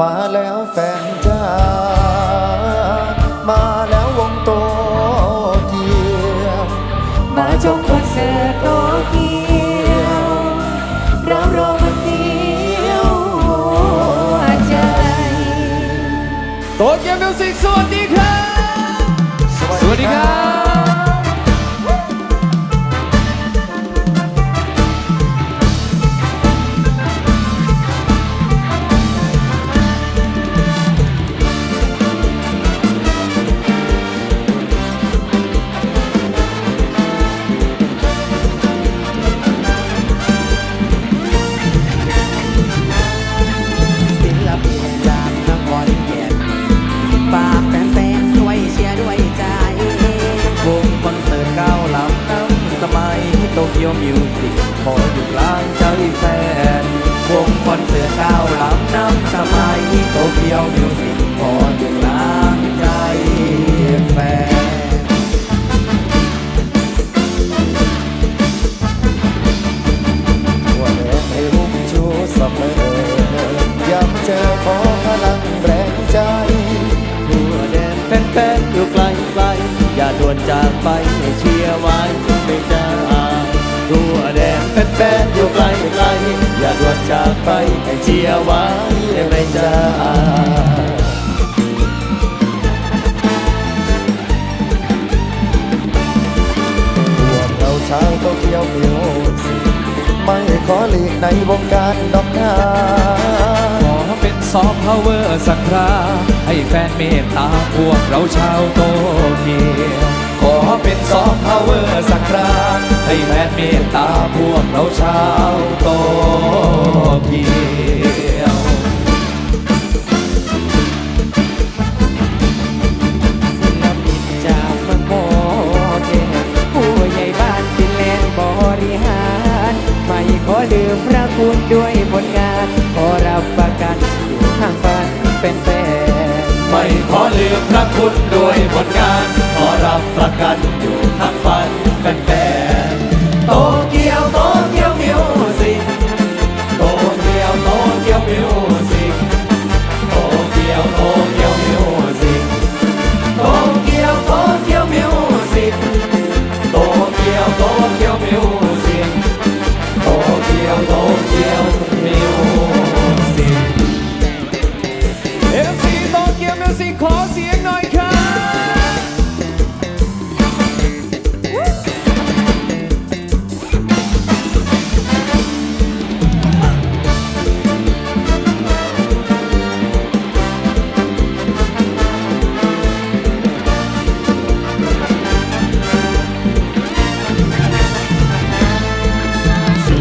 มาแล้วแฟนจ้ามาแล้ววงโตเกียวมาชมคอนเสิร์ตโตเกียวเรารอมันเดียวหัวใจโตเกียวมิวสิกสวัสดีครับ สวัสดีครับ ไกล อย่าด่วนจากไปให้เชียร์ไว้ในใจ้พวกเราชาวโตเกียวมิวสิไม่ขอหลีกในวงการดอกนาขอเป็น ซอฟต์พาวเวอร์สักครา ให้แฟนเมตตาพวกเราชาวโตเกียวขอเป็นซอฟต์พาวเวอร์สักครา ให้แฟนเมตตาพวกเราชาวโตเกียวศิลปินจากเมืองโมเกผู้ใหญ่บ้านฟินแลนด์บริหารไม่ขอลืมพระคุณด้วยผลงาน ขอรับประกัน เป็นแฟนไม่ขอลืมพระคุณด้วยผลงาน ขอรับประกันอยู่ทั้งฝัน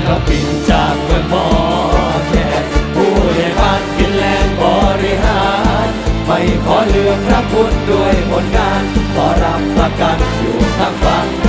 เขาบินจากเมืองมอแค่ผู้ใหญ่บ้านกินแรงบริหาร ไม่ขอเลือกพระคุณด้วยผลงาน ขอรับประกันอยู่ทางฝั่ง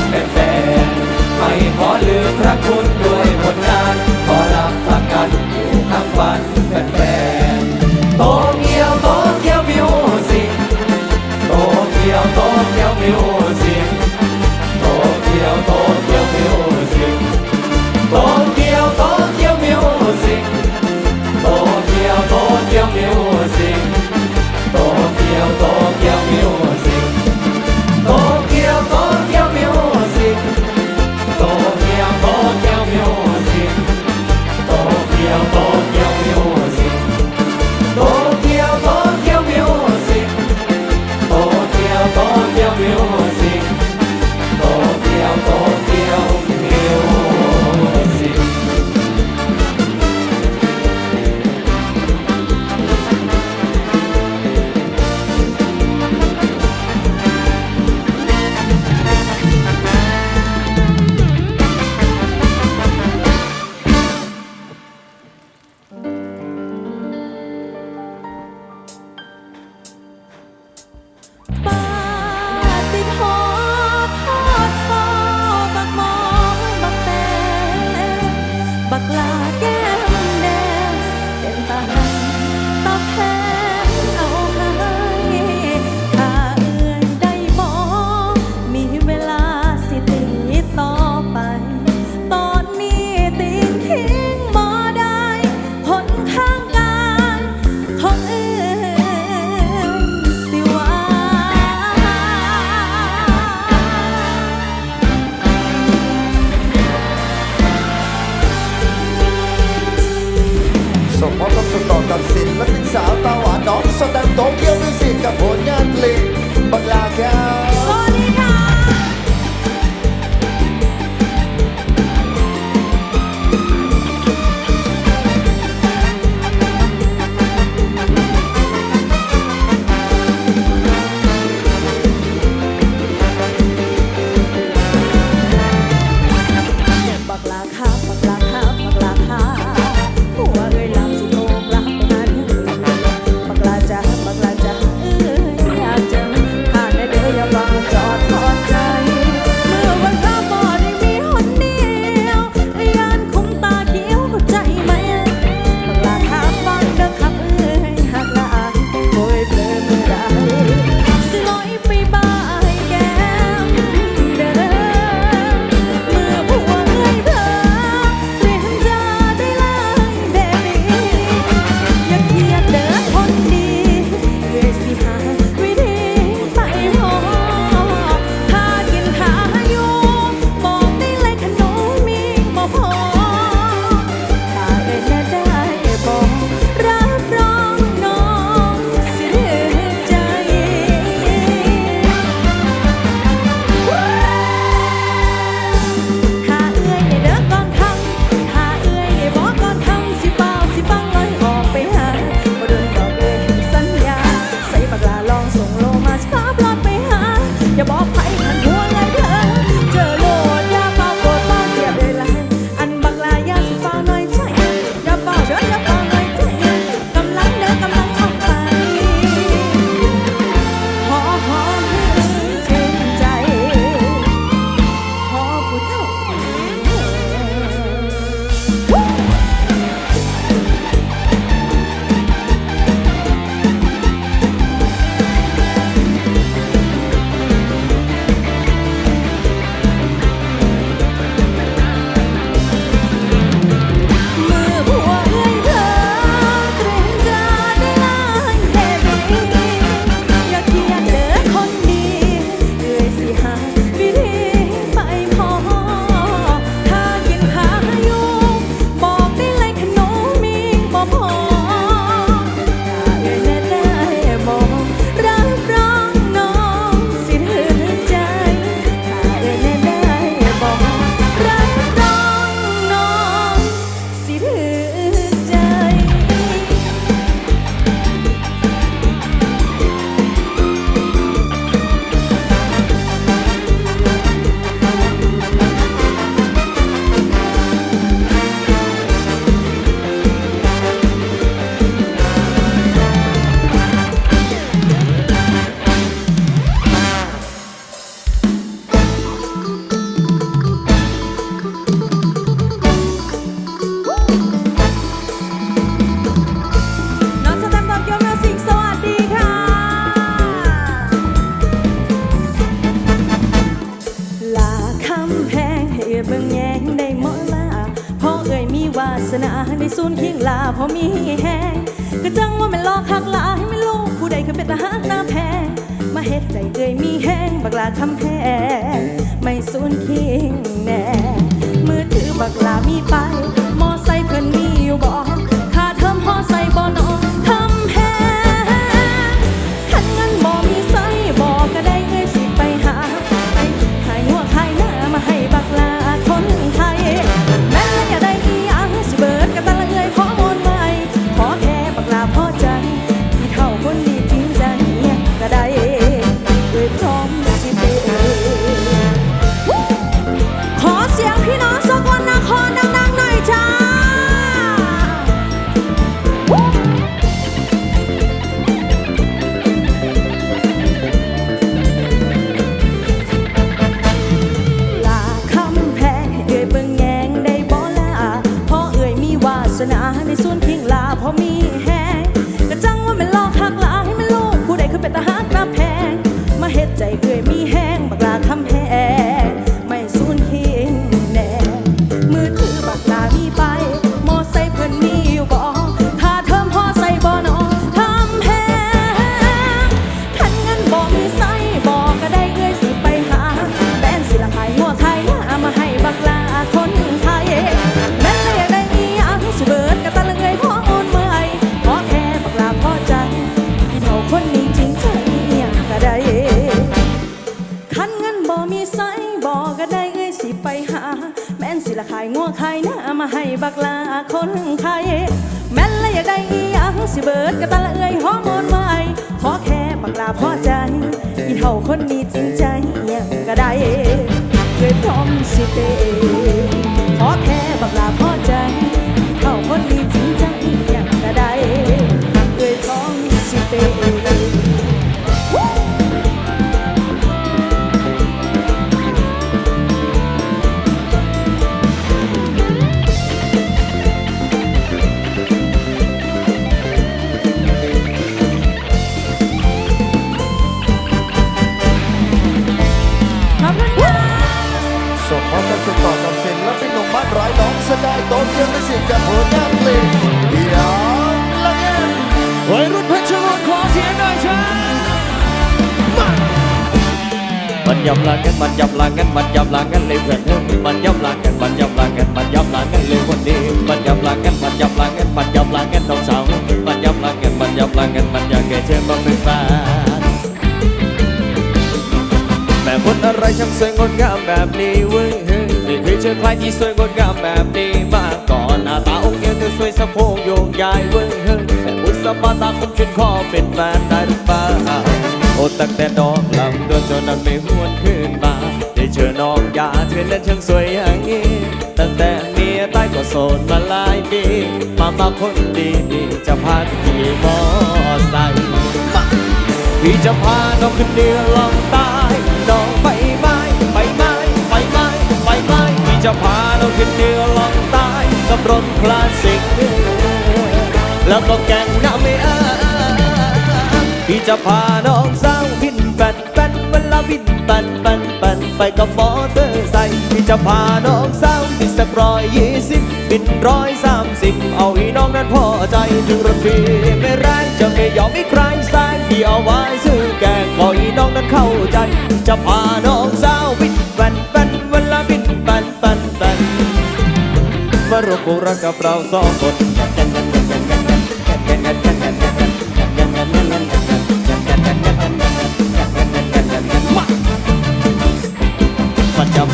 ทำแพงไม่สูญทิงแน่มือถือบัก มันยำลากันมันยำลากันมันยำลากันเลยเพื่อนเอ้ยมันยำลากันมันยำลากันมันยำลากันเลยวันนี้มันยำลากันมันยำลากันมันยำลากันน้องสาวมันยำลากันมันยำลากันมันอยากให้เธอมาเป็นแฟนแม่คนอะไรช่างสวยงดงามแบบนี้เว้ยเฮงไม่เคยเจอใครที่สวยงดงามแบบนี้มาก่อนหน้าตาองค์เดียวเธอสวยสะโพกโยงใหญ่เว้ยเฮ้ยแม่บุษบาตาคมฉันขอเป็นแฟนได้หรือเปล่า โอ้ตั้งแต่น้องลำเดินจนนั้นไม่หวนขึ้นมา ได้เจอน้องยาเธอนั้นช่างสวยอย่างนี้ ตั้งแต่เมียตายก็โสดมาหลายปี มามาคนดีดีๆจะพาขี่มอไซค์พี่จะพาน้องขึ้นเรือลองใต้น้องไปไม้ไปไม้ไปไม้ไปไม้พี่จะพาน้องขึ้นเรือลองใต้กับรถคลาสสิกแล้วก็แกงน้ำไม่อ พี่จะพาน้องสาววินแปนแปนเวลาวินแปนแปนแปนไปกับมอเตอร์ไซค์พี่จะพาน้องสาวบินสักร้อยยี่สิบบินร้อยสามสิบเอาให้น้องนั้นพอใจถึงรถพี่ไม่แรงจะไม่ยอมให้ใครแซงพี่เอาไว้ซื้อแกงขอให้น้องนั้นเข้าใจ จะพาน้องสาวบินแปนแปนเวลาบินแปนแปนแปนมารวมคู่รักกับเราสองคน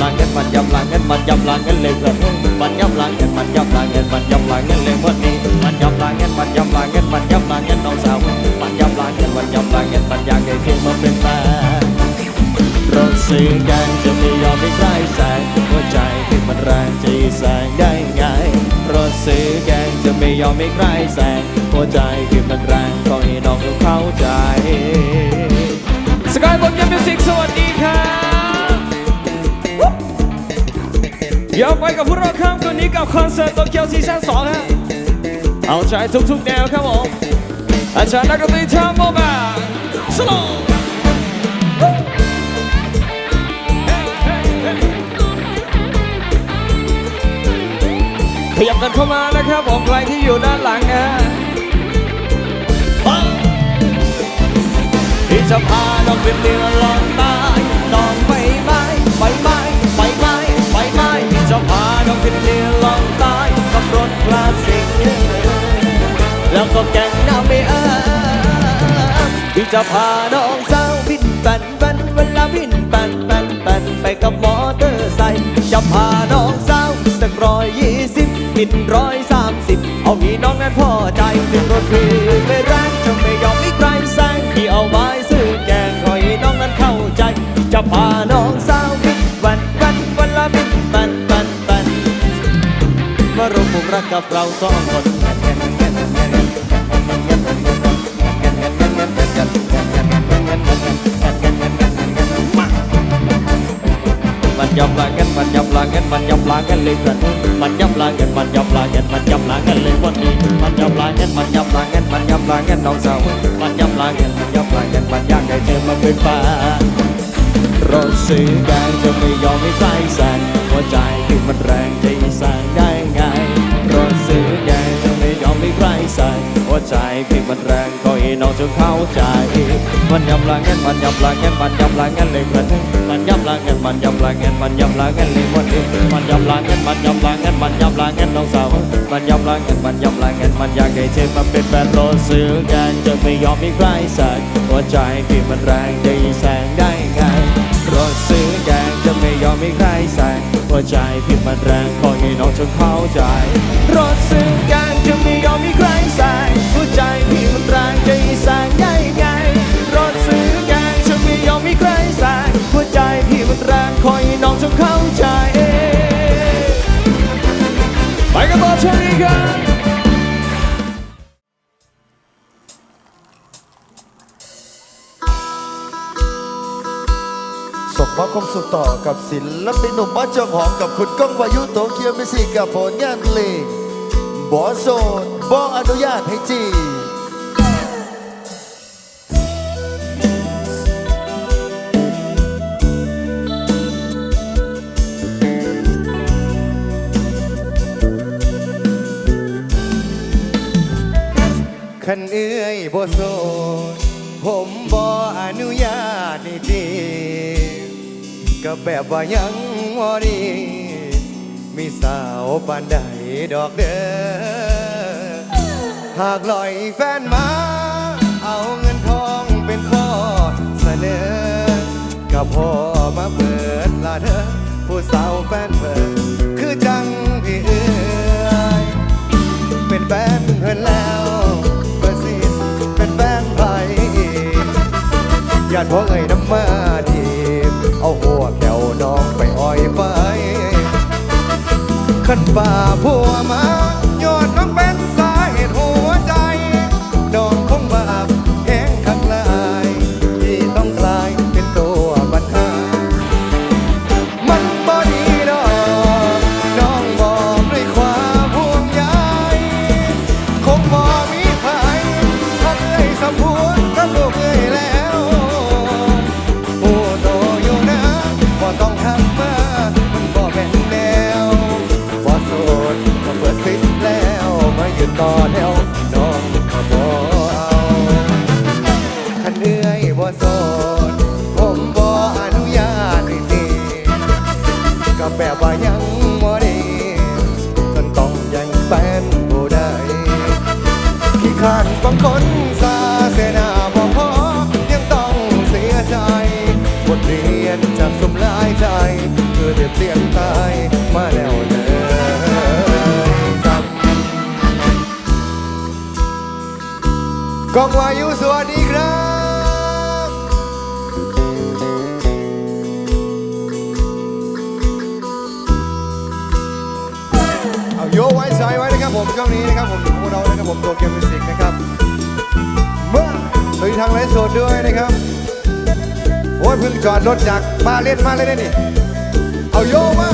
มันยำลางกันมันยำลางกันมันยำลางกันเลยเพื่อนมันยำลางกันมันยำลางกันมันยำลางกันเลยวันนี้มันยำลางกันมันยำลางกันมันยำลางกันน้องสาวมันยำลางกันมันยำลางกันมันอยากให้เธอมาเป็นแฟนรถสีแดงจะไม่ยอมให้ใครแซงหัวใจที่มันแรงจะแซงได้ไงรถสีแดงจะไม่ยอมให้ใครแซงหัวใจที่มันแรงก็ให้น้องเข้าใจสกายบนยัมมิวสิกสวัสดีครั เดี๋ยวไปกับพวกเราข้ามคืนนี้กับคอนเสิร์ตโตเกียวซีซั่นสองฮะเอาใจทุกๆแนวครับผมอาจารย์นักดนตรีทำโมบาสโลขยับกันเข้ามานะครับผมใครที่อยู่ด้านหลังนะฮะที่จะพาน้องเป็นเรือลองใต้น้อง แล้วก็แกงน้ำไม่อาที่จะพาน้องสาวบินปันปันเวลาบินปันปันปันไปกับมอเตอร์ไซค์จะพาน้องสาวสักร้อยยี่สิบบินร้อยสามสิบเอาพี่น้องนั้นพอใจถึงรถพี่ไม่แรงจะไม่ยอมให้ใครแซงที่เอาไว้ซื้อแกงขอให้น้องนั้นเข้าใจ จะพาน้องสาวบินวันวันวันละบินปันปันปันมารวมรักกับเราสองคนมัน ยเพื่อนมันยำลากันมันยำลากันมันยำลากันเลยวันนี้มันยำลากันมันยำลากันมันยำลากันน้องสาวมันยำลากันมันยำลากันมันยากได้เธอมาเป็นแฟนรถสีแดงจะไม่ยอมให้ใครแซงหัวใจที่มันแรงจะแซงได้ไง ไม่ใครแซงหัวใจที่มันแรงก็ให้น้องจะเข้าใจ มันยำลากันมันยำลากันมันยำลากันเลยเพื่อนมันยำลากันมันยำลากันมันยำลากันเลยวันนี้มันยำลากันมันยำลากันมันยำลากันน้องสาวมันยำลากันมันยำลากันมันอยากให้เธอมาเป็นแฟนรถซื้อกันจะไม่ยอมให้ใครแซงหัวใจที่มันแรงจะแซงได้ไงรถซื้อกันจะไม่ยอมให้ใครแซงหัวใจพี่มันแรงขอให้น้องจงเข้าใจ รถซึ่งกัน จะไม่ยอมมีใครใส่หัวใจพี่มันแรงใจสานใหญ่ไงรถซื้อแกันจะไม่ยอมมีใครใส่หัวใจพี่มันแรงขอให้น้องจงเข้าใจไปกันต่อช่วงนี้ครับส่งมอบความสุขต่อกับศิลปินหนุ่มบ้านเจ้าของกับคุณก้องวายุโตเกียวมิสิกกับผลงานเพลง บอโซนบออนุญาตให้จีขันเอื้อยบ่โสดผมบ่อนุญาตนี่จีก็แบบว่ายังบ่ดีมีสาวปานใด ดอกเด้อหากลอยแฟนมา เอาเงินทองเป็นข้อเสนอก็พอมาเปิดละเด้อผู้สาวแฟนเพิ่นคือจังพี่เอื้อยเป็นแฟนเพื่อนแล้วเพื่อสิเป็นแฟนไผญาติพ่อเอ่ยน้ำมาดีเอาหัว ขันป่าพัวมา ด้วยนะครับ โอ้ยเพิ่งจอดรถจากมาเล่นมาเลยนี่ เอาโยมา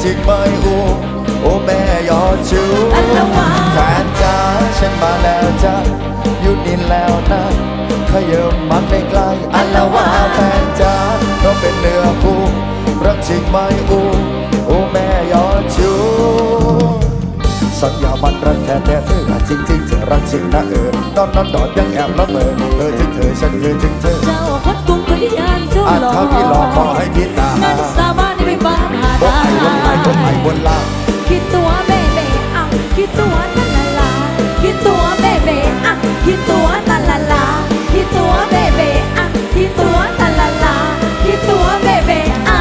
รักจริงไม่อูโอ้แม่ยอดชูอันละว่าแฟนจ้าฉันมาแล้วจ้าอยู่นี่แล้วนะขยับมาใกล้ๆอันละว่าแฟนจ้าเราเป็นเนื้อคู่รักจริงไม่อูโอ้แม่ยอดชูสัญญามันรักแท้แต่เธอจริงจริงๆเธอรักจริงนะเออตอนนอนดอนยังแอบละเมอเธอถึงเธอฉันคือถึงเธอเจ้าคนกรุงก็ยานเจ้าอาจหลอกเท่าที่รอขอให้พิตางั้นสาบานไมานหาบนได้ไอ้บนไอ้บ่ไอ้บนลาคิดตัวเบเบอะคิดตัวนั่นละลาคิดตัวเบเบอะคิดตัวนั่นละลาคิดตัวเบเบอะคิดตัวนั่นละลาคิดตัวเบเบอะ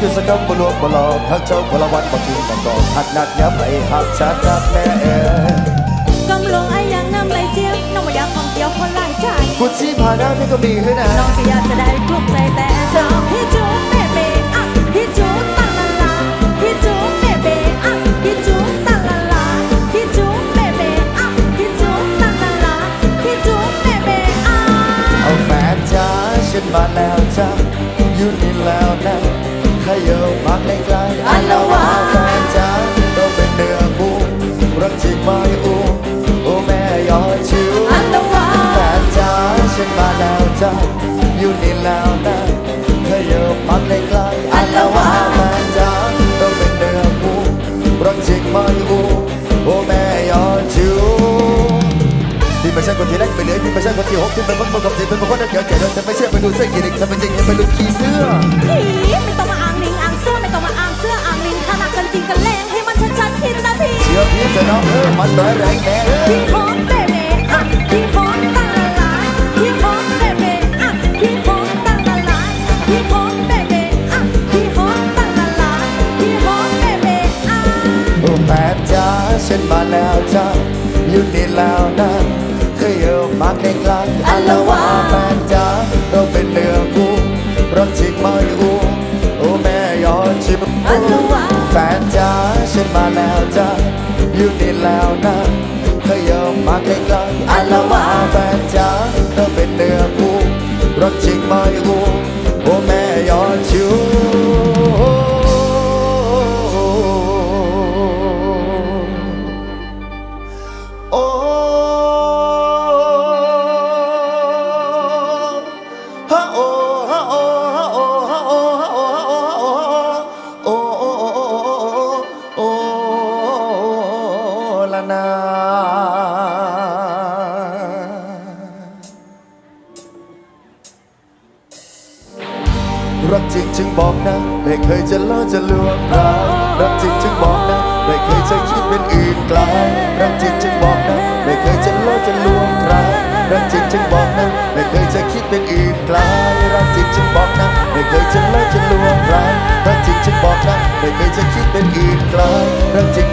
อยู่สกคำบลวบลอกหักเจ้าคนลวันบ่คืนบ่กอกหักนักยับไปหักชาตินักแม่เอ๋กำลงไอยังน้ำไหลเจี๊ยบน้องไม่อยากท่องเที่ยวคนหลายใจกุชีผ่านหน้านี่ก็มีขึ้นนะน้องสิอยากจะได้กลุ้มใจแต่เจ้าพี่จูนเบเบอะพี่จูนตาลาลาพี่จูนเบเบอะพี่จูนตาลาลาพี่จูนเบเบอะพี่จูนตาลาลาพี่จูนเบเบอะเอาแฟนจ้าฉันมาแล้วจ้าอยู่นี่แล้วนะ ขยับมาใกลๆอันละว่าแฟนจ้าเราเป็นเนื้อคู่รักจริงไม่อูโอ้แม่ยอดชิวอันละว่าแฟนจ้าฉันมาแล้วจ้าอยู่นี่แล้วนะขยับมาใกลๆอันละว่าแฟนจ้าเราเป็นเนื้อคู่รักจริงไม่อูโอ้แม่ยอดชิวที่ไม่ใช่คนที่แรกไปเลยที่ไม่ใช่คนที่หกที่เป็นคนประกอบสิเป็นคนที่เกิดเกิดเธอไม่เชื่อไปดูเสื้อกี่เด็กเธอเป็นจริงยังไปดูขี้เสื้อผีไม่ต้องมา พี่เชื่อพี่จะน้องเออมันร้อยแรงแน่เออ พี่หอมเบเบอะพี่หอมตาละลายพี่หอมเบเบอะพี่หอมตาละลายพี่หอมเบเบอะพี่หอมตาละลายพี่หอมเบเบอะโอ้แม่จ้าฉันมาแล้วจ้าอยู่นี่แล้วนะเคยเออมาใกล้ๆอัลวาแฟนจ้าเราเป็นเนื้อคู่รักจริงไม่อู้โอ้แม่ยอดชิบอันลวาแฟนจ้าฉันมาแล้วจ้า อยู่นี่แล้วนะเธอยเออมาใกล้ๆอันละว่าแฟนจ้าเธอเป็นเนื้อคู่รักจริงไม่อูโอ้แม่ยอดชิว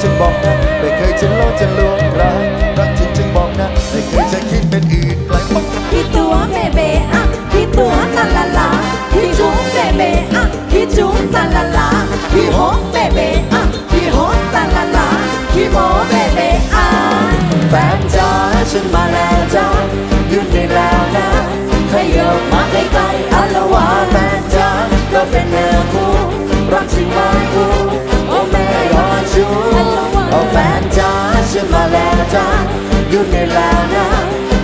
จึงบอกนะไม่เคยจะล่อจะลวงใครรักจริงจึงบอกนะไม่เคยจะคิดเป็นอื่นไกลพี่ตัวเบเบอะพี่ตัวตาละลาพี่จุ๊บเบเบอะพี่จุ๊บตาละลาพี่หอมเบเบอะพี่หอมตาละลาพี่โมเบเบอะแฟนจ้าฉันมาแล้วจ้าหยุดได้แล้วนะขยับมาใกล้ๆอัละว่าแฟนจ้าก็เป็นเนื้อคู่รักจริงไม่อูโอ้แม่ย อดชูเอาแฟนจ้าฉันมาแล้วจ้าหยุดได้แล้วนะ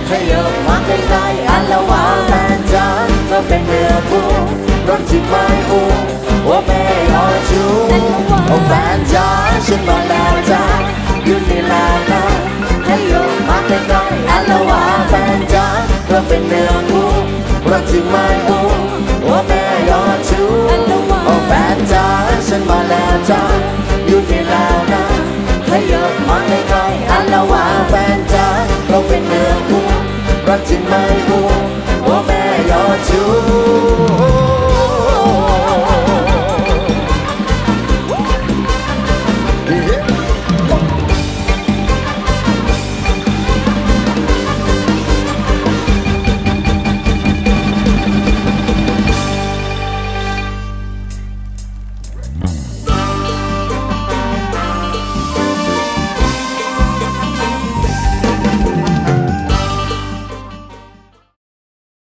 ขยับมาใกล้ๆอันละว่าแฟนจ้าก็เป็นเนื้อคู่รักจริงไม่อูโอ้แม่ยอดชูเอาแฟนจ้าฉันมาแล้วจ้าหยุดได้แล้วนะให้โยมมาใกล้ๆอันละว่าแฟนจ้าเราเป็นเนื้อคู่รักจริงไม่อู้ว่าแม่ยอดชูโอ้แฟนจ้าฉันมาแล้วจ้า my world.